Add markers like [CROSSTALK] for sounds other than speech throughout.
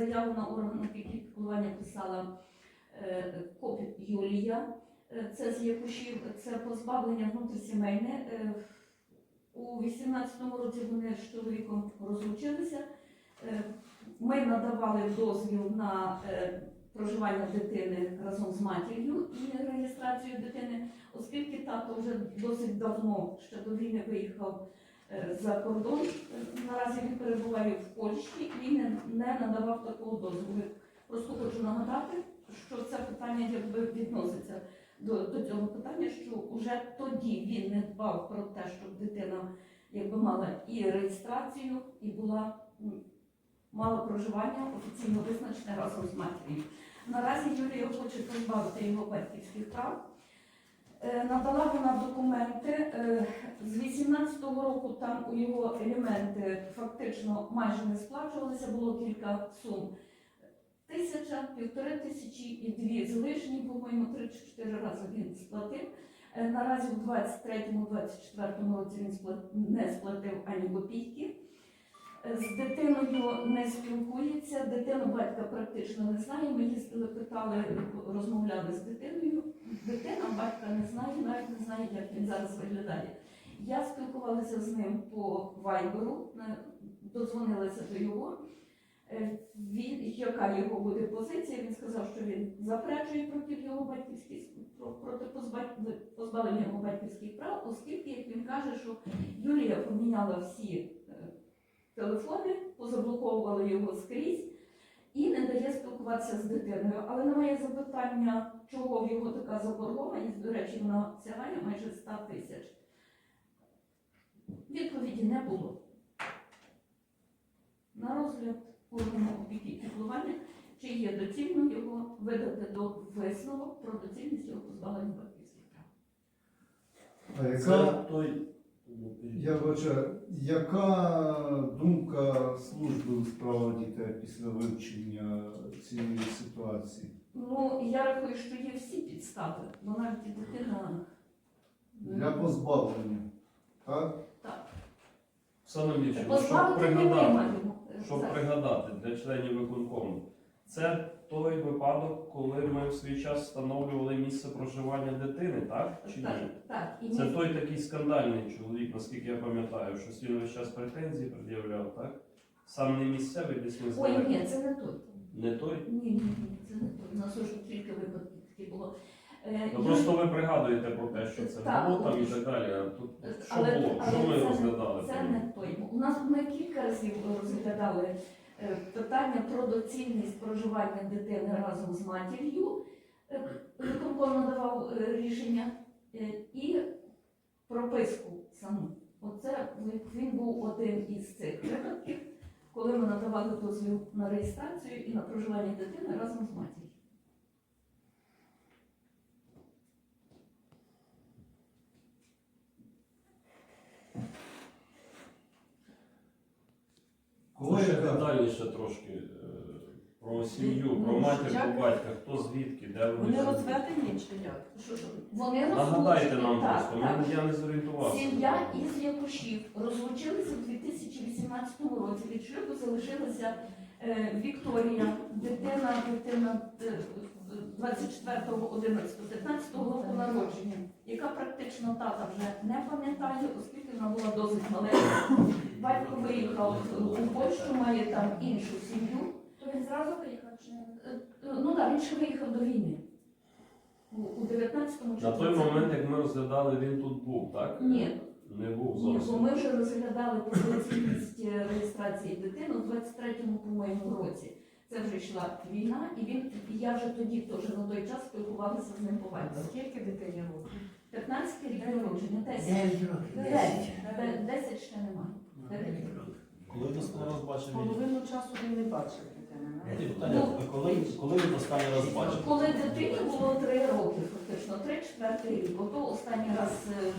Заяву на орган опіки піклування писала е, Копік Юлія. Е, Це з Якушів, це позбавлення внутрісімейне. Е, У 18-му році вони з чоловіком розлучилися. Ми надавали дозвіл на проживання дитини разом з матір'ю і реєстрацію дитини, оскільки тато вже досить давно ще до війни виїхав за кордон. Е, Наразі він перебуває в Польщі і не, не надавав такого дозволу. Просто хочу нагадати, що це питання якби відноситься до, до цього питання, що вже тоді він не дбав про те, щоб дитина якби мала і реєстрацію, і була мала проживання офіційно визначене разом з матір'ю. Наразі Юлія хоче позбавити його батьківських прав. Е, Надала вона документи. е, З 18-го року там у його елементи фактично майже не сплачувалися, було кілька сум. Тисяча, півтори тисячі і дві з лишні, по-моєму, три чи чотири рази він сплатив. Е, Наразі у 23-24 році він не сплатив ані копійки. З дитиною не спілкується, дитину батька практично не знає. Ми їздили, питали, розмовляли з дитиною. Дитина батька не знає, навіть не знає, як він зараз виглядає. Я спілкувалася з ним по вайберу, дозвонилася до його. Е, Він, яка його буде позиція? Він сказав, що він заперечує проти його батьківських проти позбавлення його батьківських прав, оскільки, як він каже, що Юлія поміняла всі телефони, позаблоковувала його скрізь і не дає спілкуватися з дитиною. Але на моє запитання, чого в його така заборгованість, до речі, вона сягає майже 100 тисяч. Відповіді не було. На розгляд органу опіки і піклування, чи є доцільно його видати до висновок про доцільність його позбавлення батьківських прав. А яка, той. Я вважаю, яка думка служби у справах дітей після вивчення цієї ситуації? Ну, я рахую, що є всі підстави, бо навіть і дитина. Для позбавлення. Так? Оксана Мічу, щоб Позбавити не пригадати, щоб пригадати для членів виконкому. Це той випадок, коли ми в свій час встановлювали місце проживання дитини, так? Чи ні? Так, так. І Це ми- той такий скандальний чоловік, наскільки я пам'ятаю, що він весь час претензії пред'являв, так? Сам не місцевий, десь ми Ой, ні, це не той. Не той? Ні, ні, ні, це не той. У нас уже кілька випадків такі було. Е, Ну я- просто ви пригадуєте про те, що це Так, було там і так далі. А тут що Але- було? але Що ми це не- розглядали? Це не той. У нас ми кілька разів розглядали питання про доцільність проживання дитини разом з матір'ю. Е, Виконком надавав е, рішення е, і прописку саму. Оце він був один із цих випадків, коли ми надавали дозвіл на реєстрацію і на проживання дитини разом з матір'ю. Коли Ще детальніше трошки е, про сім'ю, про Ну, матір, як? про батька, хто звідки, де вони Вони розведені чи як? Що, що? Вони Нагадайте розлучені, нам так, просто, так. ми- я не зорієнтувався. Сім'я із Якушів розлучилися у 2018 році. Від шлюбу залишилася е, Вікторія, дитина, дитина е, 24.11.15 року народження, яка практично тата вже не пам'ятає, оскільки вона була досить маленька. Батько виїхав у Польщу, має там іншу сім'ю. То він зразу виїхав чи не? Е, Ну так, він ще виїхав до війни. У, у 19-му На той момент, як ми розглядали, він тут був, так? Ні, Не був Ні, бо зовсім. ми вже розглядали пропозиційність [COUGHS] реєстрації дитини у 23-му, по-моєму, році. Це вже йшла війна, і він і я вже тоді теж на той час спілкувалася з ним по вайберу. Скільки дитині років? 15 рік народження, 10. 9 років. 10. 10 ще немає. 9 років. Коли ви останній раз бачив? Половину часу він не бачив дитини. Питання, коли, коли ви останній раз бачив? Коли дитині було 3 роки, фактично, 3-4 рік, ото останній раз, е,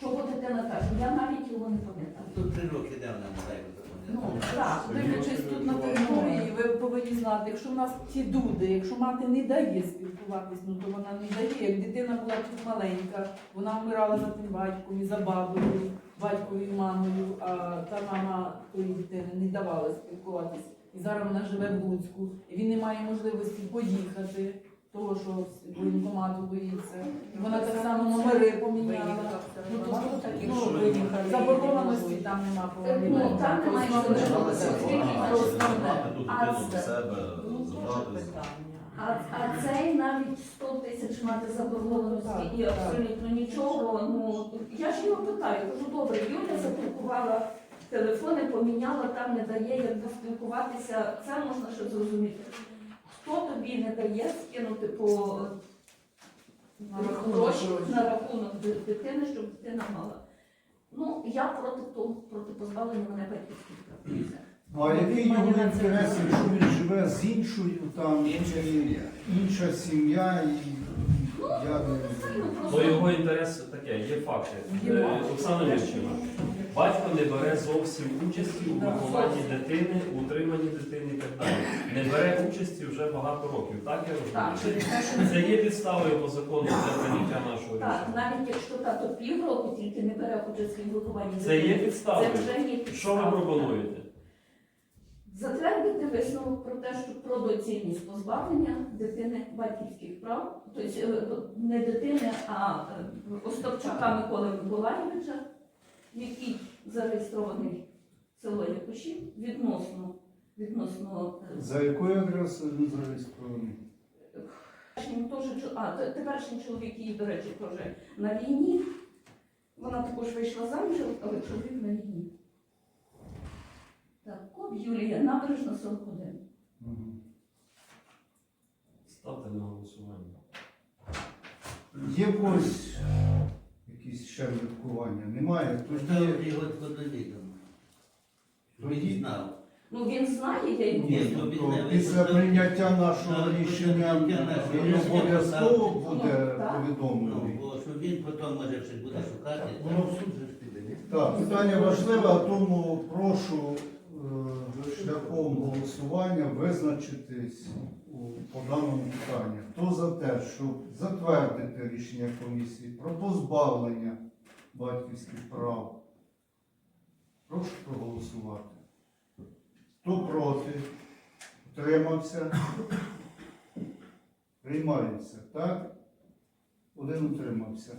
чого дитина каже, я навіть його не пам'ятаю. Тут три роки де вона мозаїку Ну, так. Дивлячись тут на території, ви повинні знати, якщо в нас ті дуди, якщо мати не дає спілкуватись, ну то вона не дає. Як дитина була тут маленька, вона вмирала за тим батьком і за бабою, батьковою і мамою, а та мама тої дитини не давала спілкуватись. І зараз вона живе в Луцьку, і він не має можливості поїхати, того, що воєнкомату боїться. Вона так само номери поміняла. Ну, то, ну, заборгованості там нема ну, там немає А це- до себе, Ну. А, а цей навіть 100 тисяч мати заборгованості і абсолютно нічого. Ну я ж його питаю, кажу, добре, Юля заблокувала телефони, поміняла, там не дає, як поспілкуватися. Це можна ще зрозуміти. Хто тобі не дає скинути по На рахунок гроші на рахунок дитини, щоб дитина мала. Ну, я проти того, проти позбавлення мене батьківських прав. Ну, а який його інтерес, якщо він живе з іншою, там Інша сім'я. інша сім'я, і я не Ну, То його інтерес таке, є факти. Е, факти. Оксана Вірчина, батько не бере зовсім участі у вихованні дитини, у утриманні дитини і так далі. Не бере участі вже багато років. Так я розумію? Це є підставою по закону для прийняття нашого Так, навіть якщо тато півроку тільки не бере участь у вихованні дитини. Це є підставою. це вже є Що ви пропонуєте? Затвердити висновок про те, що про доцільність позбавлення дитини батьківських прав, тобто е, не дитини, а е, Остапчука Миколи Миколаєвича, який зареєстрований в село Якушів відносно відносно е, За якою адресою він зареєстрований? А, теперішній чоловік її, до речі, теж на війні. Вона також вийшла заміж, але чоловік на війні. Так, Коп Юлія, набережна 41. Мгм. Ставте на голосування. Є когось якісь ще міркування? Немає? Тоді Поставити його там. Тоді знав. Ну він знає, я йому Ні, ну, то не після прийняття нашого Так, рішення нашого він рішення обов'язково буде Ну, так. Ну, повідомлений. бо що він потім може щось буде шукати. Воно в суд же ж піде, ні? Так, питання важливе, а тому прошу шляхом голосування визначитись по даному питанню. Хто за те, щоб затвердити рішення комісії про позбавлення батьківських прав? Прошу проголосувати. Хто проти? Утримався? Приймається, так? Один утримався.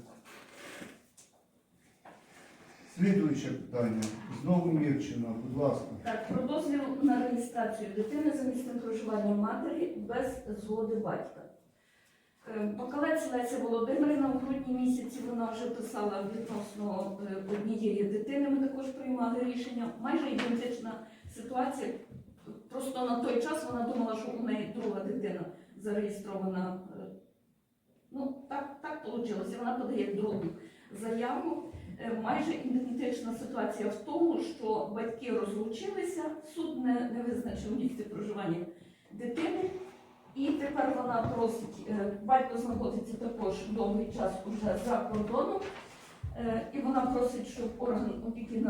Слідуюче питання. Знову Мірчина, будь ласка. Так, про дозвіл на реєстрацію дитини за місцем проживання матері без згоди батька. Е, Бакалець Леся Володимирівна в грудні місяці вона вже писала відносно е, однієї дитини. Ми також приймали рішення. Майже ідентична ситуація. Просто на той час вона думала, що у неї друга дитина зареєстрована. Е, Ну, так, так вийшло. Вона подає другу заяву. Е, Майже ідентична ситуація в тому, що батьки розлучилися, суд не, не визначив місце проживання дитини, і тепер вона просить, е, батько знаходиться також довгий час уже за кордоном, е, і вона просить, щоб орган опіки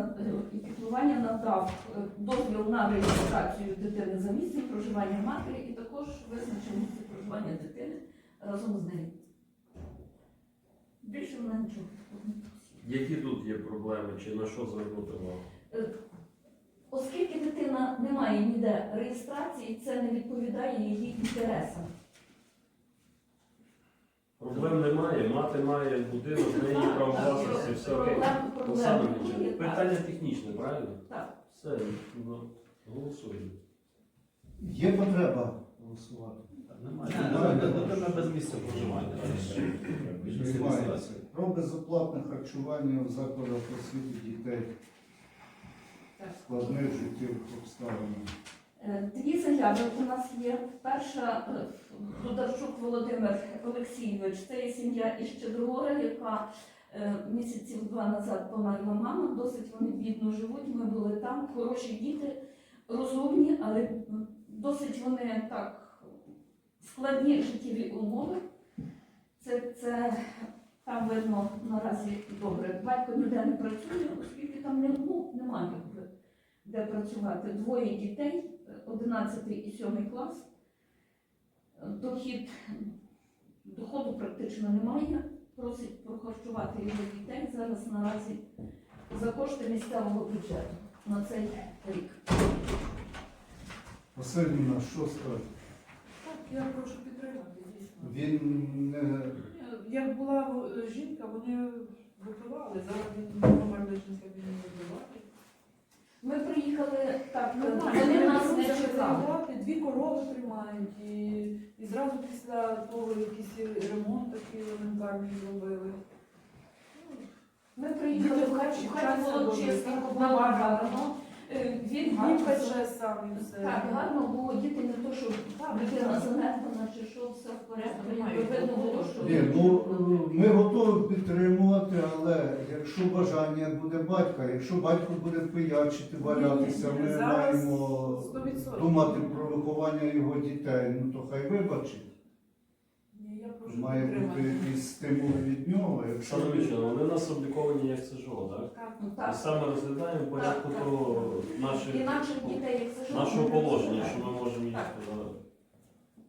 і піклування надав дозвіл на реєстрацію дитини за місцем проживання матері і також визначив місце проживання дитини разом з нею. Більше вона нічого. Які тут є проблеми, чи на що звернути увагу? Оскільки дитина не має ніде реєстрації, це не відповідає її інтересам. Проблем немає, мати має будинок, в неї право власності, все. Проблем, Оксана Вікторівна, немає. питання технічне, правильно? Так. Все, ну, голосуємо. Є потреба голосувати? Немає. Без місця проживання. Приймається. Про безоплатне харчування в закладах освіти дітей складних життєвих обставин. Е, Дві заяви у нас є. Перша е, Дударчук Володимир Олексійович, це є сім'я із Щедрогора, яка е, місяців два назад померла мама. Досить вони бідно живуть. Ми були там. Хороші діти, розумні, але досить вони так складні життєві умови. Це, це там видно наразі добре. Батько ніде не працює, оскільки там не, ну, немає де працювати. Двоє дітей, 11 і 7 клас. Дохід, доходу практично немає. Просить прохарчувати його дітей зараз наразі за кошти місцевого бюджету на цей рік. Васильівна, що скаже? Так, я прошу підтримати. Він не Як була е, жінка, вони випивали, зараз він номер лишника він не вибиває. Ми приїхали так, вони нас не чекали. Дві корови тримають і, і зразу після того якийсь ремонт такий елементарний зробили. Ми приїхали в хаті, в хаті було чисто, Він Він гарно пече сам все. Так, гарно було, діти не то, що людина занедбана, чи що, все в порядку. Якби видно було, що... Ні, ну ми готові підтримувати, але якщо бажання буде батька, якщо батько буде пиячити, валятися, ми маємо думати про виховання його дітей, ну то хай вибачить. Має бути якісь стимули від нього. Якщо Вічна, вони у нас обліковані як СЖО, так? Так. Ну, І так. саме розглядаємо в порядку Так, так. того наших, Інакше дітей, як це ж нашого положення, так. що ми можемо їх Так. е,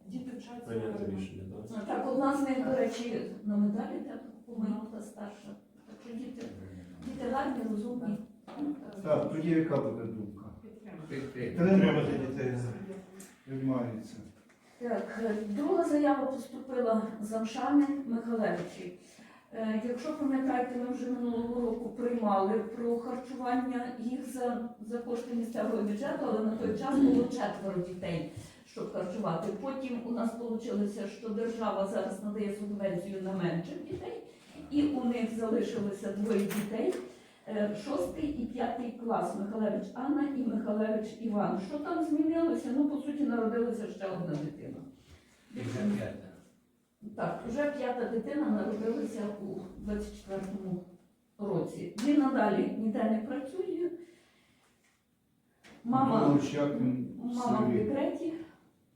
Діти прийняти рішення. так? Ну, Так, одна з них, до речі, на медалі та помилка старша. Так що діти, діти гарні, розумні. так, тоді яка буде думка? Підтримати дітей. Приймається. Так, е, друга заява поступила з Амшани Михалевичі. Е, Якщо пам'ятаєте, ми вже минулого року приймали про харчування їх за, за кошти місцевого бюджету, але на той час було четверо дітей, щоб харчувати. Потім у нас вийшло, що держава зараз надає субвенцію на менших дітей, і у них залишилося двоє дітей. Е, Шостий і п'ятий клас Михалевич Анна і Михалевич Іван. Що там змінилося? Ну, по суті, народилася ще одна дитина. Вже п'ята. Так, вже п'ята дитина народилася у 24-му році. Він надалі ніде не працює. Мама, в мама в декреті.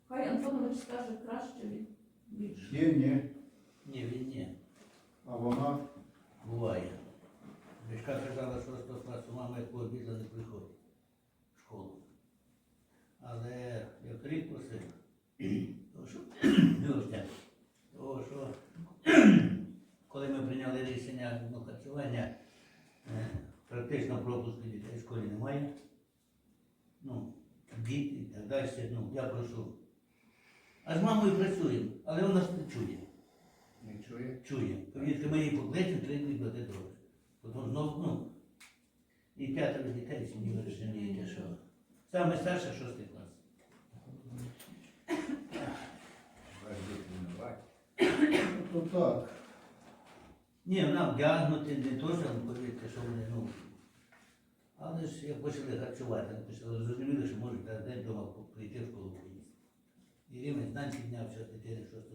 Хай Антонович скаже краще він більше. Є, ні. Ні, він ні. А вона Буває. Дочка казала, що класу мама як обідла не приходить в школу. Але як рік просив, то що, що коли ми прийняли рішення ну, харчування, е, практично пропуску дітей в школі немає. Ну, діти і так далі. Ну, я прошу. А з мамою працюємо, але вона не чує. не чує. Чує. Повірте, ми її покличемо, дні буде добре. Знов, ну, і п'ятеро дітей, сім'ї ви розумієте, що. Саме старше шостий клас. То так. Ні, вона вдягнути, не то, що повірте, що вони, ну. Але ж як почали харчувати, почали зрозуміли, що можуть день вдома прийти в школу поїсти. І рівень знань піднявся дитини шостого.